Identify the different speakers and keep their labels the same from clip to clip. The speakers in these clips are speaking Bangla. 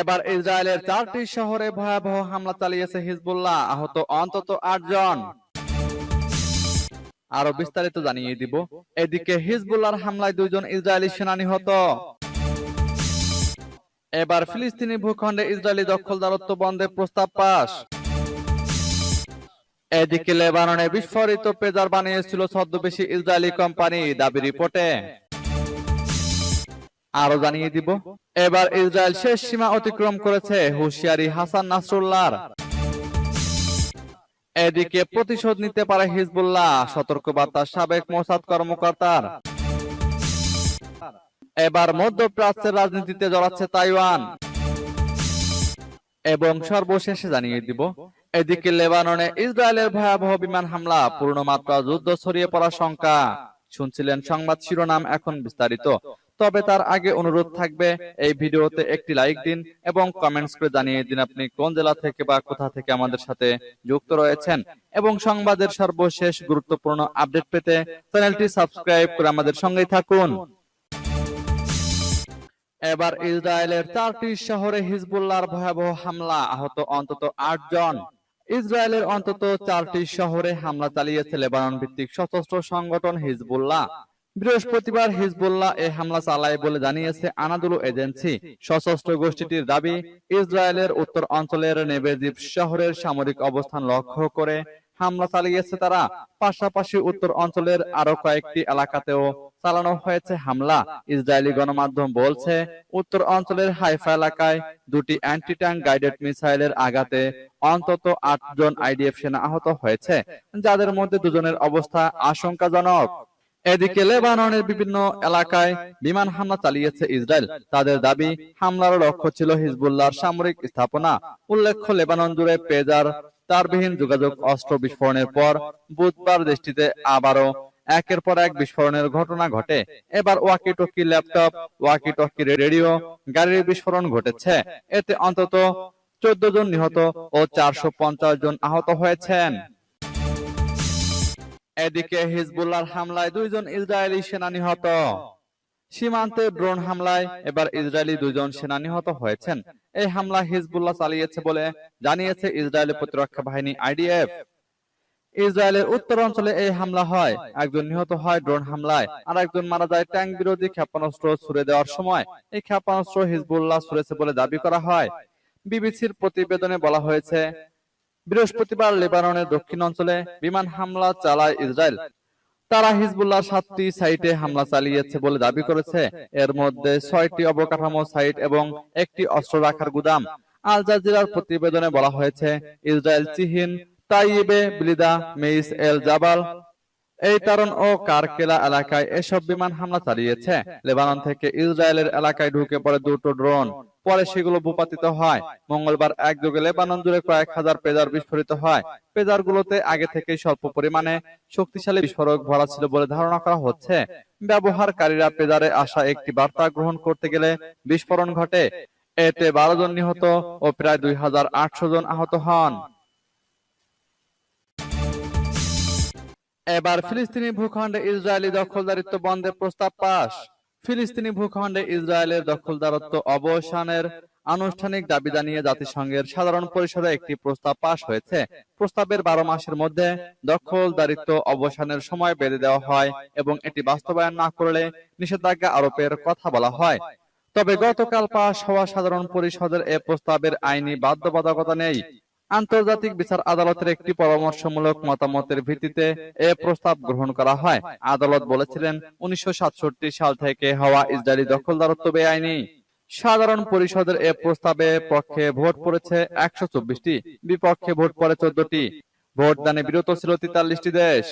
Speaker 1: এবার ইসরায়েলের চারটি শহরে ভয়াবহ হামলা চালিয়েছে হিজবুল্লাহ আহত অন্তত আটজন আরো বিস্তারিত জানিয়ে দিব এদিকে হিজবুল্লাহর হামলায় দুইজন ইসরায়েলি সেনানি হতো এবার ফিলিস্তিনি ভূখণ্ডে ইসরায়েলি দখলদারত্ব বন্ধে প্রস্তাব পাশ এদিকে লেবাননে বিস্ফোরিত পেজার বানিয়েছিল ছদ্মবেশী ইসরায়েলি কোম্পানি দাবি রিপোর্টে আরো জানিয়ে দিব এবার ইসরায়েল শেষ সীমা অতিক্রম করেছে হুশিয়ারি হাসান নাসরুল্লাহ এদিকে প্রতিশোধ নিতে পারে হিজবুল্লাহ সতর্কবার্তা সাবেক মোসাদ কর্মকর্তার এবার মধ্যপ্রাচ্যের রাজনীতিতে জড়াচ্ছে তাইওয়ান এবং সর্বশেষে জানিয়ে দিব এদিকে লেবাননে ইসরায়েলের ভয়াবহ বিমান হামলা পূর্ণমাত্রা যুদ্ধ ছড়িয়ে পড়ার শঙ্কা শুনছিলেন সংবাদ শিরোনাম এখন বিস্তারিত তবে তার আগে অনুরোধ থাকবে এই ভিডিওতে একটি লাইক দিন এবং কমেন্টস করে জানিয়ে দিন আপনি কোন জেলা থেকে বা কোথা থেকে আমাদের সাথে যুক্ত রয়েছেন এবং সংবাদের সর্বশেষ গুরুত্বপূর্ণ আপডেট পেতে চ্যানেলটি সাবস্ক্রাইব করে আমাদের সঙ্গেই থাকুন এবার ইসরায়েলের চারটি শহরে হিজবুল্লাহর ভয়াবহ হামলা আহত অন্তত আট জন ইসরায়েলের অন্তত চারটি শহরে হামলা চালিয়েছে লেবানন ভিত্তিক সশস্ত্র সংগঠন হিজবুল্লাহ বৃহস্পতিবার হিজবুল্লাহ এ হামলা চালায় বলে জানিয়েছে আনাদুলু এজেন্সি সশস্ত্র গোষ্ঠীটির দাবি ইসরায়েলের উত্তর অঞ্চলের নেবেজিব শহরের সামরিক অবস্থান লক্ষ্য করে হামলা চালিয়েছে তারা পাশাপাশি উত্তর অঞ্চলের আরো কয়েকটি এলাকাতেও চালানো হয়েছে হামলা ইসরায়েলি গণমাধ্যম বলছে উত্তর অঞ্চলের হাইফা এলাকায় দুটি অ্যান্টি ট্যাঙ্ক গাইডেড মিসাইলের আঘাতে অন্তত আটজন আইডিএফ সেনা আহত হয়েছে যাদের মধ্যে দুজনের অবস্থা আশঙ্কাজনক এদিকে লেবাননের বিভিন্ন এলাকায় বিমান হামলা চালিয়েছে ইসরায়েল তাদের দাবি হামলার লক্ষ্য ছিল হিজবুল্লাহর সামরিক স্থাপনা উল্লেখ্য লেবানন জুড়ে পেজার তারবিহীন যোগাযোগ অস্ত্র বিস্ফোরণের পর বুধবার দেশটিতে আবারও একের পর এক বিস্ফোরণের ঘটনা ঘটে এবার walkie talkie laptop walkie talkie radio গাড়ির বিস্ফোরণ ঘটেছে এতে অন্তত চোদ্দ জন নিহত ও চারশো জন আহত হয়েছেন এদিকে হিজবুল্লাহর হামলায় দুইজন ইসরায়েলি সেনা নিহত সীমান্তে ড্রোন হামলায় এবার ইসরায়েলি দুজন সেনা নিহত হয়েছেন এই হামলা হিজবুল্লাহ চালিয়েছে বলে জানিয়েছে ইসরায়েলি প্রতিরক্ষা বাহিনী আইডিএফ ইসরায়েলের উত্তর অঞ্চলে এই হামলা হয় একজন নিহত হয় ড্রোন হামলায় আর একজন মারা যায় ট্যাঙ্ক বিরোধী ক্ষেপণাস্ত্র ছুড়ে দেওয়ার সময় এই ক্ষেপণাস্ত্র হিজবুল্লাহ ছুড়েছে বলে দাবি করা হয় বিবিসির প্রতিবেদনে বলা হয়েছে বৃহস্পতিবার লেবাননের দক্ষিণ অঞ্চলে বিমান হামলা চালায় ইসরায়েল তারা হিজবুল্লাহ সাতটি সাইটে হামলা চালিয়েছে বলে দাবি করেছে এর মধ্যে ছয়টি অবকাঠামো সাইট এবং একটি অস্ত্র রাখার গুদাম আল জাজিরার প্রতিবেদনে বলা হয়েছে ইসরায়েল চিহিন তাইবে বিলিদা মেইস এল জাবাল এই তারণ ও কারকেলা এলাকায় এসব বিমান হামলা চালিয়েছে লেবানন থেকে ইসরায়েলের এলাকায় ঢুকে পড়ে দুটো ড্রোন পরে সেগুলো ভূপাতিত হয় মঙ্গলবার একযোগে লেবানন জুড়ে কয়েক হাজার পেজার বিস্ফোরিত হয় পেজারগুলোতে আগে থেকে স্বল্প পরিমাণে শক্তিশালী বিস্ফোরক ভরা ছিল বলে ধারণা করা হচ্ছে ব্যবহারকারীরা পেজারে আসা একটি বার্তা গ্রহণ করতে গেলে বিস্ফোরণ ঘটে এতে বারো জন নিহত ও প্রায় দুই হাজার আটশো জন আহত হন এবার ফিলিস্তিনি ভূখণ্ডে ইসরায়েলি দখলদারিত্ব বন্ধের প্রস্তাব পাশ ফিলিস্তিনি ভূখণ্ডে ইসরায়েলের দখলদারত্ব অবসানের আনুষ্ঠানিক দাবি জানিয়ে জাতিসংঘের সাধারণ পরিষদে একটি প্রস্তাব পাশ হয়েছে প্রস্তাবের বারো মাসের মধ্যে দখলদারিত্ব অবসানের সময় বেঁধে দেওয়া হয় এবং এটি বাস্তবায়ন না করলে নিষেধাজ্ঞা আরোপের কথা বলা হয় তবে গতকাল পাশ হওয়া সাধারণ পরিষদের এ প্রস্তাবের আইনি বাধ্যবাধকতা নেই আন্তর্জাতিক বিচার আদালতের একটি পরামর্শমূলক মতামতের ভিত্তিতে এ প্রস্তাব গ্রহণ করা হয় আদালত বলেছিলেন উনিশশো সাল থেকে হওয়া ইসরায়েলি দখলদারত্ব বেআইনি সাধারণ পরিষদের এ প্রস্তাবে পক্ষে ভোট পড়েছে একশো চব্বিশটি বিপক্ষে ভোট পড়ে চোদ্দটি ভোটদানে বিরত ছিল তেতাল্লিশটি দেশ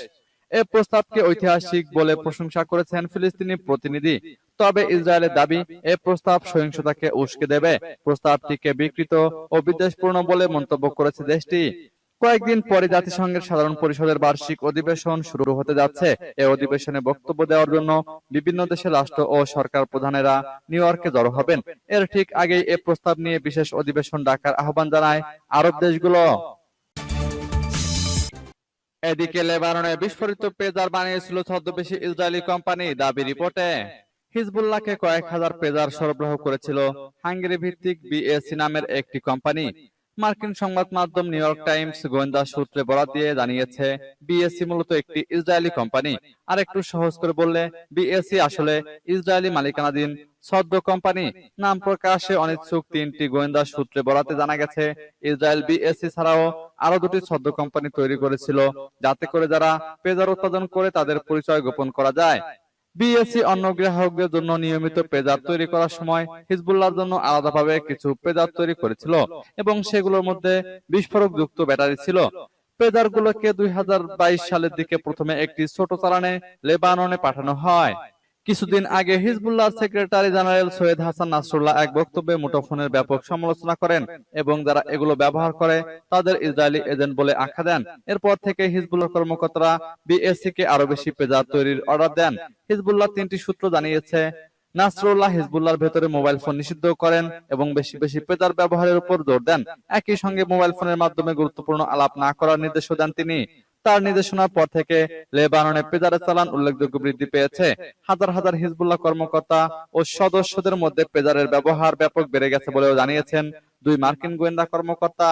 Speaker 1: এ প্রস্তাবকে ঐতিহাসিক বলে প্রশংসা করেছেন ফিলিস্তিনি প্রতিনিধি তবে ইসরায়েলের দাবি এ প্রস্তাব সহিংসতাকে উস্কে দেবে প্রস্তাবটিকে বিকৃত ও বিদ্বেষপূর্ণ বলে মন্তব্য করেছে দেশটি কয়েকদিন পরে জাতিসংঘের সাধারণ পরিষদের বার্ষিক অধিবেশন শুরু হতে যাচ্ছে এ অধিবেশনে বক্তব্য দেওয়ার জন্য বিভিন্ন দেশের রাষ্ট্র ও সরকার প্রধানেরা নিউ ইয়র্কে জড়ো হবেন এর ঠিক আগেই এ প্রস্তাব নিয়ে বিশেষ অধিবেশন ডাকার আহ্বান জানায় আরব দেশগুলো এদিকে লেবাননে বিস্ফোরিত পেজার বানিয়েছিল ছদ্মবেশী ইসরায়েলি কোম্পানি দাবি রিপোর্টে হিজবুল্লাহকে কয়েক হাজার পেজার সরবরাহ করেছিল হাঙ্গেরি ভিত্তিক বিএসি নামের একটি কোম্পানি মার্কিন সংবাদ মাধ্যম নিউ ইয়র্ক টাইমস গোয়েন্দা সূত্রে বরাত দিয়ে জানিয়েছে বিএসি মূলত একটি ইসরায়েলি কোম্পানি আর একটু সহজ করে বললে বিএসি আসলে ইসরায়েলি মালিকানাধীন সদ্য কোম্পানি নাম প্রকাশে অনিচ্ছুক তিনটি গোয়েন্দা সূত্রে বরাতে জানা গেছে ইসরায়েল বিএসসি ছাড়াও আরো দুটি সদ্য কোম্পানি তৈরি করেছিল যাতে করে যারা পেজার উৎপাদন করে তাদের পরিচয় গোপন করা যায় বিএসসি অন্য গ্রাহকদের জন্য নিয়মিত পেজার তৈরি করার সময় হিজবুল্লার জন্য আলাদাভাবে কিছু পেজার তৈরি করেছিল এবং সেগুলোর মধ্যে বিস্ফোরক যুক্ত ব্যাটারি ছিল পেজারগুলোকে দুই সালের দিকে প্রথমে একটি ছোট চালানে লেবাননে পাঠানো হয় কিছুদিন আগে Hezbollah secretary general Sayyed Hassan Nasrallah এক বক্তব্যে মুঠোফোনের ব্যাপক সমালোচনা করেন এবং যারা এগুলো ব্যবহার করে তাদের ইসরায়েলি এজেন্ট বলে আখ্যা দেন এরপর থেকে হিজবুল্লাহ কর্মকর্তারা বিএসসি কে আরো বেশি পেজা তৈরির অর্ডার দেন হিজবুল্লাহ তিনটি সূত্র জানিয়েছে নাসরুল্লাহ হিজবুল্লাহর ভেতরে মোবাইল ফোন নিষিদ্ধ করেন এবং বেশি বেশি পেজার ব্যবহারের উপর জোর দেন একই সঙ্গে মোবাইল ফোনের মাধ্যমে গুরুত্বপূর্ণ আলাপ না করার নির্দেশও দেন তিনি তার নির্দেশনার পর থেকে লেবাননে পেজারে চালান উল্লেখযোগ্য বৃদ্ধি পেয়েছে হাজার হাজার হিজবুল্লাহ কর্মকর্তা ও সদস্যদের মধ্যে পেজারের ব্যবহার ব্যাপক বেড়ে গেছে বলেও জানিয়েছেন দুই মার্কিন গোয়েন্দা কর্মকর্তা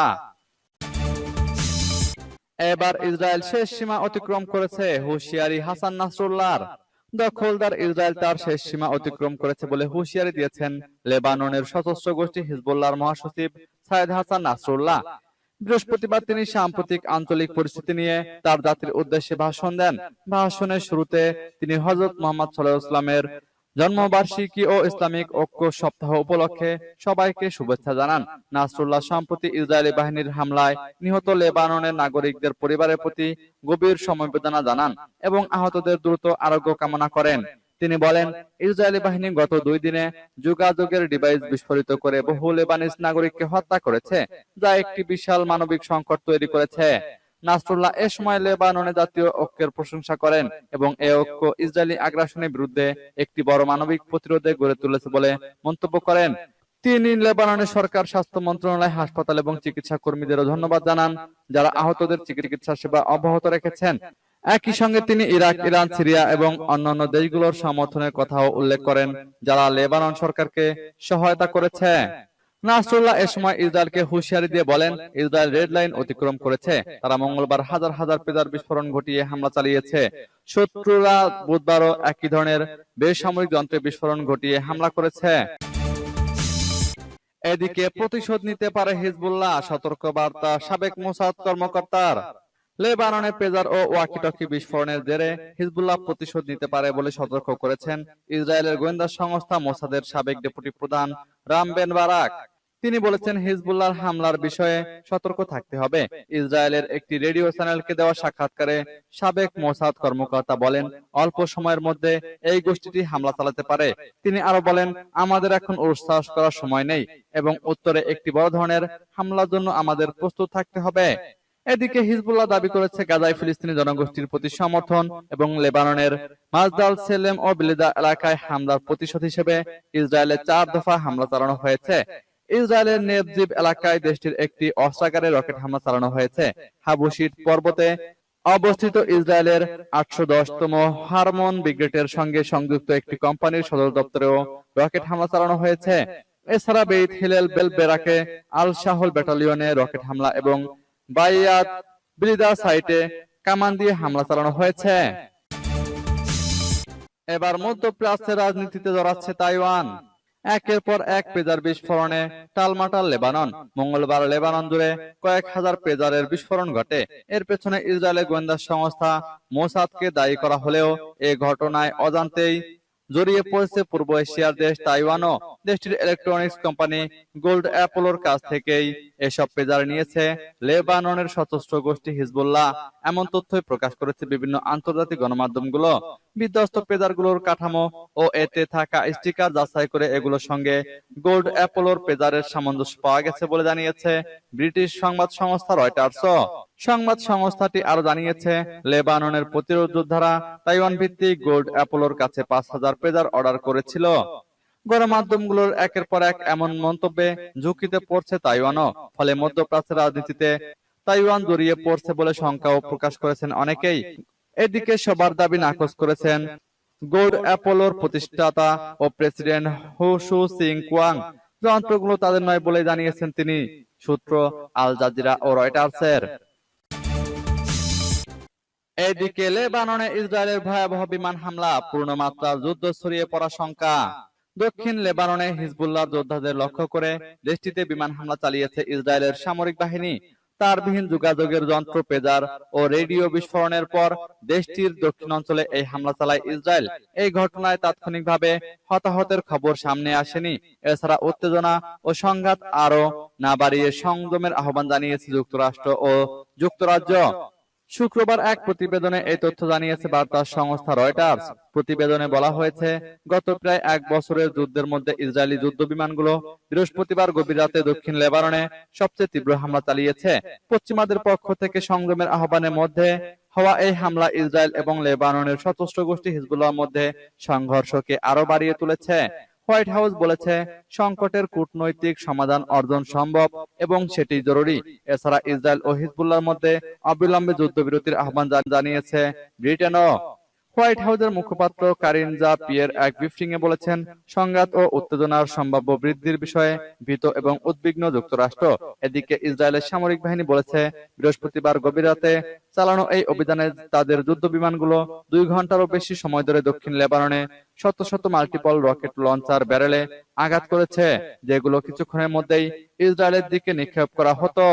Speaker 1: এবার ইসরায়েল শেষ সীমা অতিক্রম করেছে হুশিয়ারি হাসান নাসরুল্লাহ দখলদার ইসরায়েল তার শেষ সীমা অতিক্রম করেছে বলে হুশিয়ারি দিয়েছেন লেবাননের সশস্ত্র গোষ্ঠী হিজবুল্লাহর মহাসচিব সাইদ হাসান নাসরুল্লাহ বৃহস্পতিবার তিনি সাম্প্রতিক আঞ্চলিক পরিস্থিতি নিয়ে তার জাতির উদ্দেশ্যে ভাষণ দেন ভাষণের শুরুতে তিনি হজরত মোহাম্মদ সাল্লাহ ইসলামের জন্মবার্ষিকী ও ইসলামিক ঐক্য সপ্তাহ উপলক্ষে সবাইকে শুভেচ্ছা জানান নাসরুল্লাহ সম্প্রতি ইসরায়েলি বাহিনীর হামলায় নিহত লেবাননের নাগরিকদের পরিবারের প্রতি গভীর সমবেদনা জানান এবং আহতদের দ্রুত আরোগ্য কামনা করেন তিনি বলেন ইসরায়েলি বাহিনী গত দুই দিনে যোগাযোগের ডিভাইস বিস্ফোরিত করে বহু লেবানিস নাগরিককে হত্যা করেছে যা একটি বিশাল মানবিক সংকট তৈরি করেছে নাসরুল্লাহ এ সময় লেবাননে জাতীয় ঐক্যের প্রশংসা করেন এবং এ ঐক্য ইসরায়েলি আগ্রাসনের বিরুদ্ধে একটি বড় মানবিক প্রতিরোধে গড়ে তুলেছে বলে মন্তব্য করেন তিনি লেবাননের সরকার স্বাস্থ্য মন্ত্রণালয় হাসপাতাল এবং চিকিৎসা কর্মীদেরও ধন্যবাদ জানান যারা আহতদের চিকিৎসা সেবা অব্যাহত রেখেছেন একই সঙ্গে তিনি ইরাক ইরান সিরিয়া এবং অন্যান্য দেশগুলোর সমর্থনের কথাও উল্লেখ করেন যারা লেবানন সরকারকে সহায়তা করেছে নাসরুল্লাহ এ সময় ইসরায়েলকে হুঁশিয়ারি দিয়ে বলেন ইসরায়েল রেড লাইন অতিক্রম করেছে তারা মঙ্গলবার হাজার হাজার পেজার বিস্ফোরণ ঘটিয়ে হামলা চালিয়েছে শত্রুরা বুধবারও একই ধরনের বেসামরিক যন্ত্রে বিস্ফোরণ ঘটিয়ে হামলা করেছে এদিকে প্রতিশোধ নিতে পারে হিজবুল্লাহ সতর্কবার্তা সাবেক মোসাদ কর্মকর্তার লেবাননে পেজার ও ওয়াকিটকি বিস্ফোরণের জেরে হিজবুল্লাহ প্রতিশোধ নিতে পারে বলে সতর্ক করেছেন ইসরায়েলের গোয়েন্দা সংস্থা মোসাদের সাবেক ডেপুটি প্রধান রাম বেন বারাক তিনি বলেছেন হিজবুল্লাহর হামলার বিষয়ে সতর্ক থাকতে হবে ইসরায়েলের একটি রেডিও চ্যানেলকে দেওয়া সাক্ষাৎকারে সাবেক মোসাদ কর্মকর্তা বলেন অল্প সময়ের মধ্যে এই গোষ্ঠীটি হামলা চালাতে পারে তিনি আরো বলেন আমাদের এখন উৎসাহস করার সময় নেই এবং উত্তরে একটি বড় ধরনের হামলার জন্য আমাদের প্রস্তুত থাকতে হবে এদিকে হিজবুল্লাহ দাবি করেছে গাজায় ফিলিস্তিনি জনগোষ্ঠীর প্রতি সমর্থন এবং লেবাননের মাজদাল সেলেম ও বিলেদা এলাকায় হামলার প্রতিশোধ হিসেবে ইসরায়েলের চার দফা হামলা চালানো হয়েছে ইসরায়েলের নেবজিব এলাকায় দেশটির একটি অস্ত্রাগারে রকেট হামলা চালানো হয়েছে হাবুশিট পর্বতে অবস্থিত ইসরায়েলের আটশো দশতম হারমন ব্রিগেডের সঙ্গে সংযুক্ত একটি কোম্পানির সদর দপ্তরেও রকেট হামলা চালানো হয়েছে এছাড়া বেইত হিলেল বেলবেরাকে আল শাহল ব্যাটালিয়নে রকেট হামলা এবং বাইয়াত ব্রিদা সাইটে কামান দিয়ে হামলা চালানো হয়েছে এবার মধ্যপ্রাচ্যের রাজনীতিতে জড়াচ্ছে তাইওয়ান একের পর এক পেজার বিস্ফোরণে টালমাটাল লেবানন মঙ্গলবার লেবানন জুড়ে কয়েক হাজার পেজারের বিস্ফোরণ ঘটে এর পেছনে ইসরায়েলের গোয়েন্দা সংস্থা মোসাদকে দায়ী করা হলেও এ ঘটনায় অজান্তেই জড়িয়ে পড়েছে পূর্ব এশিয়ার দেশ তাইওয়ানও দেশটির ইলেকট্রনিক্স কোম্পানি গোল্ড অ্যাপোলোর কাছ থেকেই এসব পেজার নিয়েছে লেবাননের সশস্ত্র গোষ্ঠী হিজবুল্লাহ এমন তথ্যই প্রকাশ করেছে বিভিন্ন আন্তর্জাতিক গণমাধ্যমগুলো বিধ্বস্ত পেজারগুলোর কাঠামো ও এতে থাকা স্টিকার যাচাই করে এগুলোর সঙ্গে গোল্ড অ্যাপোলোর পেজারের সামঞ্জস্য পাওয়া গেছে বলে জানিয়েছে ব্রিটিশ সংবাদ সংস্থা রয়টার্সও সংবাদ সংস্থাটি আরো জানিয়েছে লেবাননের প্রতিরোধ যোদ্ধারা তাইওয়ান ভিত্তিক গোল্ড অ্যাপোলোর কাছে পাঁচ হাজার পেজার অর্ডার করেছিল গণমাধ্যমগুলোর একের পর এক এমন মন্তব্যে ঝুঁকিতে পড়ছে তাইওয়ানও ফলে মধ্যপ্রাচ্যের রাজনীতিতে তাইওয়ান জড়িয়ে পড়ছে বলে শঙ্কাও প্রকাশ করেছেন অনেকেই এদিকে সবার দাবি নাকচ করেছেন গোল্ড অ্যাপোলোর প্রতিষ্ঠাতা ও প্রেসিডেন্ট হু সু সিং কুয়াং যন্ত্রগুলো তাদের নয় বলে জানিয়েছেন তিনি সূত্র আল জাজিরা ও রয়টার্সের এদিকে লেবাননে ইসরায়েলের ভয়াবহ বিমান হামলা পূর্ণ মাত্রা যুদ্ধ ছড়িয়ে পড়া শঙ্কা দক্ষিণ লেবাননে হিজবুল্লাহ যোদ্ধাদের লক্ষ্য করে দেশটিতে বিমান হামলা চালিয়েছে ইসরায়েলের সামরিক বাহিনী তারবিহীন যোগাযোগের যন্ত্র পেজার ও রেডিও বিস্ফোরণের পর দেশটির দক্ষিণ অঞ্চলে এই হামলা চালায় ইসরায়েল এই ঘটনায় তাৎক্ষণিকভাবে হতাহতের খবর সামনে আসেনি এছাড়া উত্তেজনা ও সংঘাত আরো না বাড়িয়ে সংযমের আহ্বান জানিয়েছে যুক্তরাষ্ট্র ও যুক্তরাজ্য শুক্রবার এক প্রতিবেদনে এই তথ্য জানিয়েছে বার্তা সংস্থা রয়টার্স প্রতিবেদনে বলা হয়েছে গত প্রায় এক বছরের যুদ্ধের মধ্যে ইসরায়েলি যুদ্ধ বিমানগুলো বৃহস্পতিবার গভীর রাতে দক্ষিণ লেবাননে সবচেয়ে তীব্র হামলা চালিয়েছে পশ্চিমাদের পক্ষ থেকে সংগ্রামের আহ্বানের মধ্যে হওয়া এই হামলা ইসরায়েল এবং লেবাননের সশস্ত্র গোষ্ঠী হিজবুল্লাহর মধ্যে সংঘর্ষকে আরো বাড়িয়ে তুলেছে হোয়াইট হাউস বলেছে সংকটের কূটনৈতিক সমাধান অর্জন সম্ভব এবং সেটি জরুরি এছাড়া ইসরায়েল ও হিজবুল্লার মধ্যে অবিলম্বে যুদ্ধবিরতির আহ্বান জানিয়েছে ব্রিটেনও হোয়াইট হাউজের মুখপাত্র কারিনজা পিয়ের এক ব্রিফিং এ বলেছেন সংঘাত ও উত্তেজনার সম্ভাব্য বৃদ্ধির বিষয়ে ভীত এবং উদ্বিগ্ন যুক্তরাষ্ট্র এদিকে ইসরায়েলের সামরিক বাহিনী বলেছে বৃহস্পতিবার গভীর রাতে চালানো এই অভিযানে তাদের যুদ্ধ বিমানগুলো দুই ঘন্টারও বেশি সময় ধরে দক্ষিণ লেবাননে শত শত মাল্টিপল রকেট লঞ্চার ব্যারেলে আঘাত করেছে যেগুলো কিছুক্ষণের মধ্যেই ইসরায়েলের দিকে নিক্ষেপ করা হতো